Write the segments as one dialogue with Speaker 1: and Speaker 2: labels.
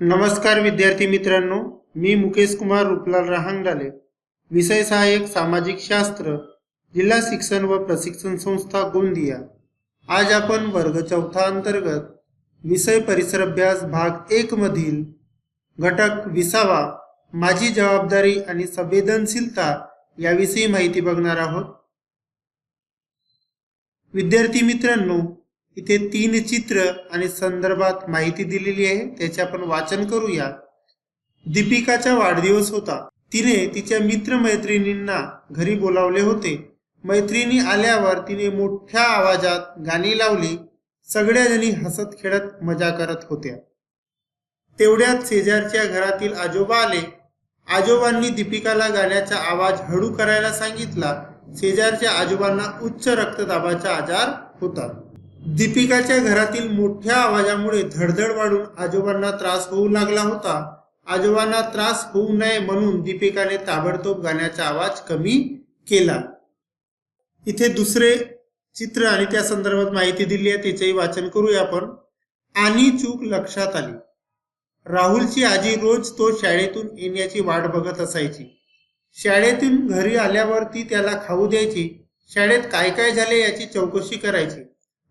Speaker 1: नमस्कार विद्यार्थी मित्रांनो मी मुकेश कुमार रुपलाल रहांगडाले. विषय सहाय्यक सामाजिक शास्त्र जिल्हा शिक्षण व प्रशिक्षण संस्था गोंदिया. आज आपण वर्ग चौथा अंतर्गत विषय परिसर अभ्यास भाग एक मधील घटक विसावा माझी जबाबदारी आणि संवेदनशीलता याविषयी माहिती बघणार आहोत. विद्यार्थी मित्रांनो इथे तीन चित्र आणि संदर्भात माहिती दिलेली आहे. त्याचे आपण वाचन करूया. दीपिकाचा वाढदिवस होता. तिने तिच्या मित्रमैत्रिणींना घरी बोलावले होते. मैत्रिणी आल्यावर तिने मोठ्या आवाजात गाणी लावली. सगळ्या जणी हसत खेळत मजा करत होत्या. तेवढ्यात शेजारच्या घरातील आजोबा आले. आजोबांनी दीपिकाला गाण्याचा आवाज हळू करायला सांगितला. शेजारच्या आजोबांना उच्च रक्तदाबाचा आजार होता. दीपिकाच्या घरातील मोठ्या आवाजामुळे धडधड वाढून आजोबांना त्रास होऊ लागला होता. आजोबांना त्रास होऊ नये म्हणून दीपिकाने ताबडतोब गाण्याचा आवाज कमी केला. इथे दुसरे चित्र आणि त्या संदर्भात माहिती दिली आहे त्याचेही वाचन करूया आपण. आणि चूक लक्षात आली. राहुलची आजी रोज तो शाळेतून येण्याची वाट बघत असायची. शाळेतून घरी आल्यावर ती त्याला खाऊ द्यायची. शाळेत काय काय झाले याची चौकशी करायची.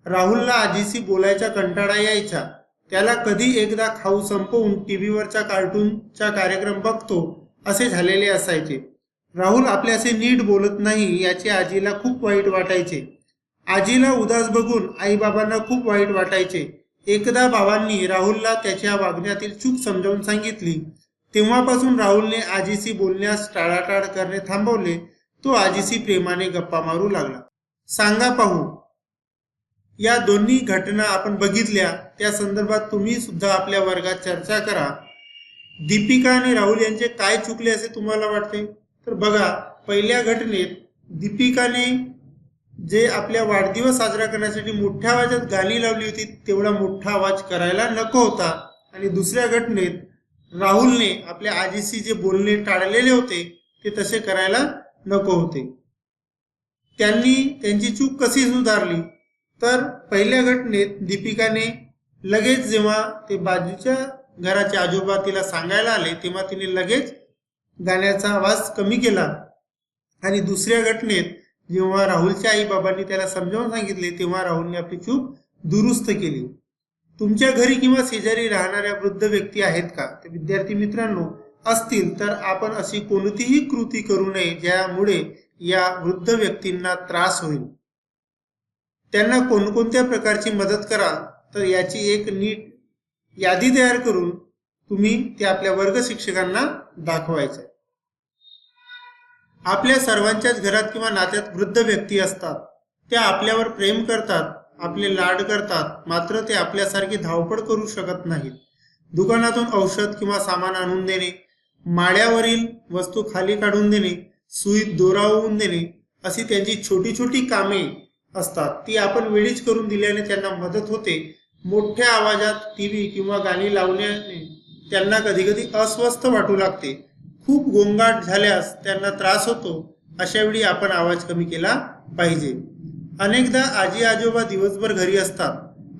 Speaker 1: राहुलला आजीशी बोलायचा कंटाळा यायचा. त्याला कधी एकदा खाऊ संपवून टीव्हीवरच्या कार्टूनचा कार्यक्रम बघतो असे झालेले असायचे. राहुल आपल्याशी नीट बोलत नाही याचे आजीला खूप वाईट वाटायचे. आजीला उदास बघून आईबाबांना खूप वाईट वाटायचे. एकदा बाबांनी राहुलला त्याच्या वागण्यातील चूक समजावून सांगितली. तेव्हापासून राहुलने आजीशी बोलण्यास टाळाटाळ करणे थांबवले. तो आजीशी प्रेमाने गप्पा मारू लागला. सांगा पाहू या दोन्ही घटना आपण बघितल्या त्या संदर्भात तुम्ही सुद्धा आपल्या वर्गात चर्चा करा. दीपिका आणि राहुल यांचे काय चुकले असे तुम्हाला वाटते? तर बघा पहिल्या घटनेत दीपिकाने जे आपल्या वाढदिवस साजरा करण्यासाठी मोठ्या आवाजात गाणी लावली होती तेवढा मोठा आवाज करायला नको होता. आणि दुसऱ्या घटनेत राहुलने आपल्या आजीशी जे बोलणे टाळलेले होते ते तसे करायला नको होते. त्यांनी त्यांची चूक कशी सुधारली? तर पहिल्या घटनेत दीपिकाने लगेच जेव्हा ते बाजूच्या घराचे आजोबा तिला सांगायला आले तेव्हा तिने लगेच गाण्याचा आवाज कमी केला. आणि दुसऱ्या घटनेत जेव्हा राहुलच्या आई बाबांनी त्याला समजावून सांगितले तेव्हा राहुलने आपली चूक दुरुस्त केली. तुमच्या घरी किंवा शेजारी राहणाऱ्या वृद्ध व्यक्ती आहेत का? ते विद्यार्थी मित्रांनो असतील तर आपण अशी कोणतीही कृती करू नये ज्यामुळे या वृद्ध व्यक्तींना त्रास होईल. त्यांना कोणकोणत्या प्रकारची मदत कराल तर याची एक नीट यादी तयार करून तुम्ही ते आपल्या वर्ग शिक्षकांना दाखवायचे आपल्या सर्वांच्याच घरात किंवा नात्यात वृद्ध व्यक्ती असतात. त्या आपल्यावर प्रेम करतात आपले लाड करतात मात्र ते आपल्यासारखी धावपळ करू शकत नाहीत. दुकानातून औषध किंवा सामान आणून देणे माळ्यावरील वस्तू खाली काढून देणे सुईत दोरावून देणे अशी त्यांची छोटी छोटी कामे असतात. ती आपण वेळीच करून दिल्याने त्यांना मदत होते. मोठ्या आवाजात टीव्ही किंवा गाणी लावण्याने त्यांना कधी कधी अस्वस्थ वाटू लागते. खूप गोंगाट झाल्यास त्यांना त्रास होतो. अशा वेळी आपण आवाज कमी केला पाहिजे. अनेकदा आजी आजोबा दिवसभर घरी असतात.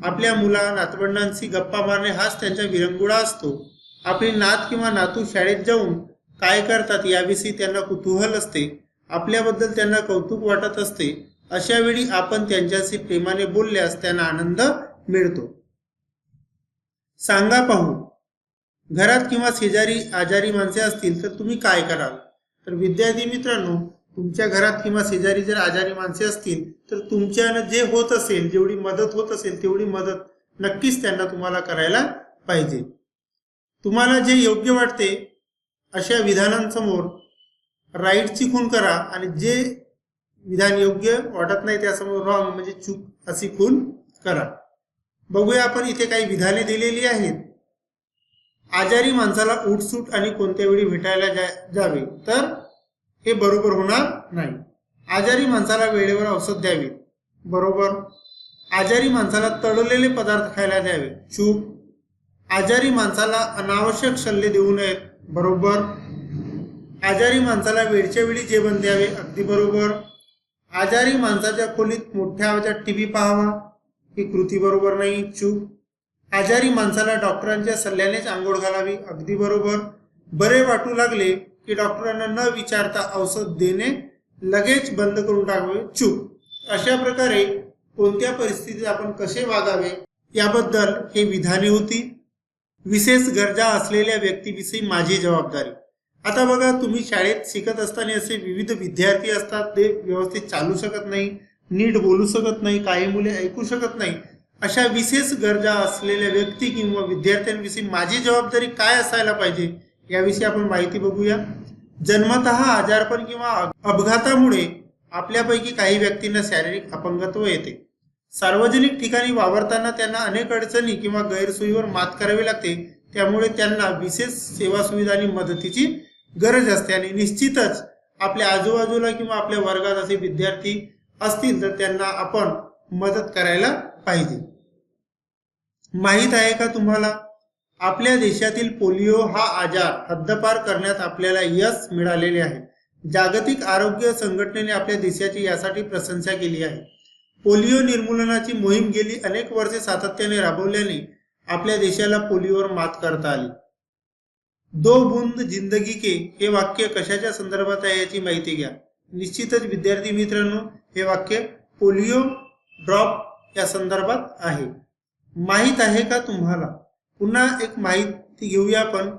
Speaker 1: आपल्या मुला नातवंडांशी गप्पा मारणे हाच त्यांचा विरंगुळा असतो. आपली नात किंवा नातू शाळेत जाऊन काय करतात याविषयी त्यांना कुतूहल असते. आपल्याबद्दल त्यांना कौतुक वाटत असते. अशा वेळी आपण त्यांच्याशी प्रेमाने बोलल्यास त्यांना आनंद मिळतो. सांगा पाहू घरात किंवा शेजारी आजारी माणसे असतील तर तुम्ही काय कराल? तर विद्यार्थी मित्रांनो तुमच्या घरात किंवा शेजारी जर आजारी माणसे असतील तर तुमच्यानं जे होत असेल जेवढी मदत होत असेल तेवढी मदत नक्कीच त्यांना तुम्हाला करायला पाहिजे. तुम्हाला जे योग्य वाटते अशा विधानांसमोर राईटची खून करा आणि जे विधान योग्य वाटत नाही त्यासमोर रॉंग म्हणजे चूक अशी खून करा. बघूया आपण इथे काही विधाने दिलेली आहेत. आजारी माणसाला उठसूट आणि कोणत्या वेळी भेटायला जा जावे? तर हे बरोबर होणार नाही. आजारी माणसाला वेळेवर औषध द्यावे. बरोबर? आजारी माणसाला तळलेले पदार्थ खायला द्यावे. चूक? आजारी माणसाला अनावश्यक सल्ले देऊ नयेत बरोबर? आजारी माणसाला वेळच्या वेळी जेवण द्यावे. अगदी बरोबर. आजारी माणसाच्या खोलीत मोठ्या आवाजात टीव्ही पाहावा ही कृती बरोबर नाही चूक आजारी माणसाला डॉक्टरांच्या सल्ल्यानेच आंघोळ घालावी अगदी बरोबर. बरे वाटू लागले की डॉक्टरांना न विचारता औषध देणे लगेच बंद करून टाकावे चूक अशा प्रकारे कोणत्या परिस्थितीत आपण कसे वागावे याबद्दल हे विधाने होती. विशेष गरजा असलेल्या व्यक्तीविषयी माझी जबाबदारी. आता बघा तुम्ही शाळेत शिकत असताना असे विविध विद्यार्थी असतात ते व्यवस्थित चालू शकत नाही नीट बोलू शकत नाही काही मुले ऐकू शकत नाही. अशा विशेष गरजा असलेल्या व्यक्ती किंवा विद्यार्थ्यांविषयी माझी जबाबदारी काय असायला पाहिजे याविषयी आपण माहिती बघूया. जन्मत आजारपण किंवा अपघातामुळे आपल्यापैकी काही व्यक्तींना शारीरिक अपंगत्व येते. सार्वजनिक ठिकाणी वावरताना त्यांना अनेक अडचणी किंवा गैरसोयीवर मात करावी लागते त्यामुळे त्यांना विशेष सेवा सुविधा आणि मदतीची गरज असते आणि निश्चितच आपल्या आजूबाजूला किंवा आपल्या वर्गात असे विद्यार्थी असतील तर त्यांना आपण मदत करायला पाहिजे. माहीत आहे का तुम्हाला? आपल्या देशातील पोलिओ हा आजार हद्दपार करण्यात आपल्याला यश मिळालेले आहे. जागतिक आरोग्य संघटनेने आपल्या देशाची यासाठी प्रशंसा केली आहे. पोलिओ निर्मूलनाची मोहीम गेली अनेक वर्षे सातत्याने राबवल्याने आपल्या देशाला पोलिओवर मात करता आली. दो बुंद जिंदगी के हे वाक्य कशाच्या संदर्भात आहे याची माहिती घ्या. निश्चितच विद्यार्थी मित्रांनो हे वाक्य पोलिओ ड्रॉप या संदर्भात आहे. माहीत आहे का तुम्हाला? पुन्हा एक माहिती घेऊया आपण.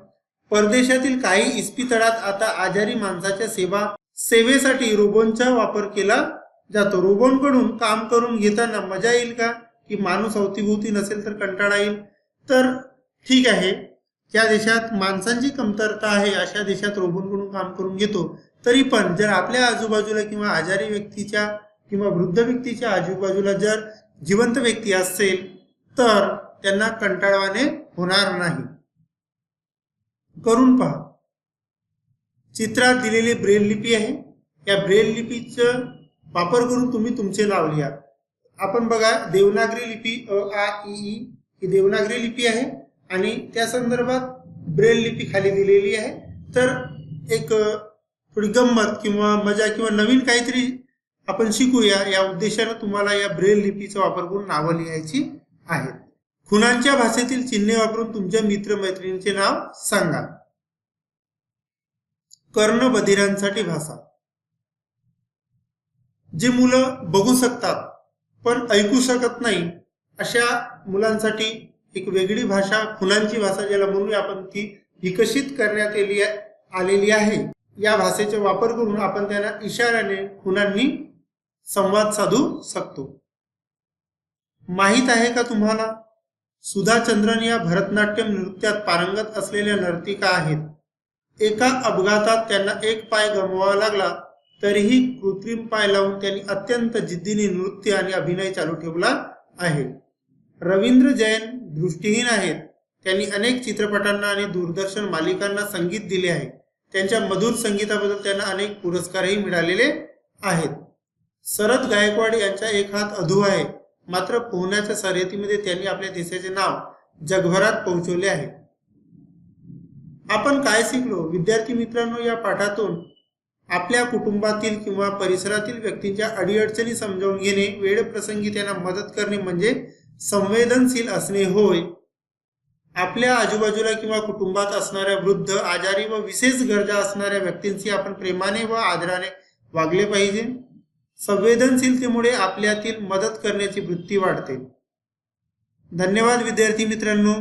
Speaker 1: परदेशातील काही इस्पितळात आता आजारी माणसाच्या सेवा सेवेसाठी रोबोनचा वापर केला जातो. रोबोनकडून काम करून घेताना मजा येईल का? की माणूस अवतीभोवती नसेल तर कंटाळा येईल? तर ठीक आहे. ज्या देशात माणसांची कमतरता आहे अशा देशात रोबोटकडून काम करून घेतो. तरी पण जर आपल्या आजूबाजूला किंवा आजारी व्यक्तीच्या किंवा वृद्ध व्यक्तीच्या आजूबाजूला जर जिवंत व्यक्ती असेल तर त्यांना कंटाळवाने होणार नाही. करून पहा. चित्रात दिलेली ब्रेल लिपी आहे. या ब्रेल लिपीचं वापर करून तुम्ही तुमचे नाव लिहा. आपण बघा देवनागरी लिपी अ आ इ ई ही देवनागरी लिपी आहे. आणि त्या संदर्भात ब्रेल लिपी खाली दिलेली आहे. तर एक थोडी गंमत किंवा मजा किंवा नवीन काहीतरी आपण शिकूया या उद्देशानं तुम्हाला या ब्रेल लिपीचा वापर करून नावं लिहायची आहेत. खुणांच्या भाषेतील चिन्हे वापरून तुमच्या मित्रमैत्रिणीचे नाव सांगा. कर्ण बधिरांसाठी भाषा. जे मुलं बघू शकतात पण ऐकू शकत नाही अशा मुलांसाठी एक वेगळी भाषा खुणांची भाषा ज्याला म्हणूया आपण ती विकसित करण्यात आली आलेली आहे. या भाषेचा वापर करून आपण त्यांना इशाऱ्याने खुणांनी संवाद साधू शकतो. माहीत आहे का तुम्हाला? सुधा चंद्रन या भरतनाट्यम नृत्यात पारंगत असलेल्या नर्तिका आहेत. एका अपघातात त्यांना एक पाय गमवावा लागला तरीही कृत्रिम पाय लावून त्यांनी अत्यंत जिद्दीने नृत्य आणि अभिनय चालू ठेवला आहे. रवींद्र जैन दृष्टीहीन आहेत. त्यांनी अनेक चित्रपटांना आणि दूरदर्शन मालिकांना संगीत दिले आहे. त्यांच्या मधुर संगीताबद्दल त्यांना अनेक पुरस्कारही मिळालेले आहेत. शरद गायकवाड यांचा एक हात अधू आहे. मात्र पोहण्याच्या शर्यतीमध्ये त्यांनी आपल्या देशाचे नाव जगभरात पोहोचवले आहे. आपण काय शिकलो? विद्यार्थी मित्रांनो या पाठातून आपल्या कुटुंबातील किंवा परिसरातील व्यक्तींच्या अडीअडचणी समजावून घेणे वेळ प्रसंगी त्यांना मदत करणे म्हणजे संवेदनशील असणे होय. आपल्या आजूबाजूला किंवा कुटुंबात असणाऱ्या वृद्ध आजारी व विशेष गरजा असणाऱ्या व्यक्तींशी आपण प्रेमाने व आदराने वागले पाहिजे. संवेदनशीलतेमुळे आपल्यातील मदत करण्याची वृत्ती वाढते. धन्यवाद विद्यार्थी मित्रांनो.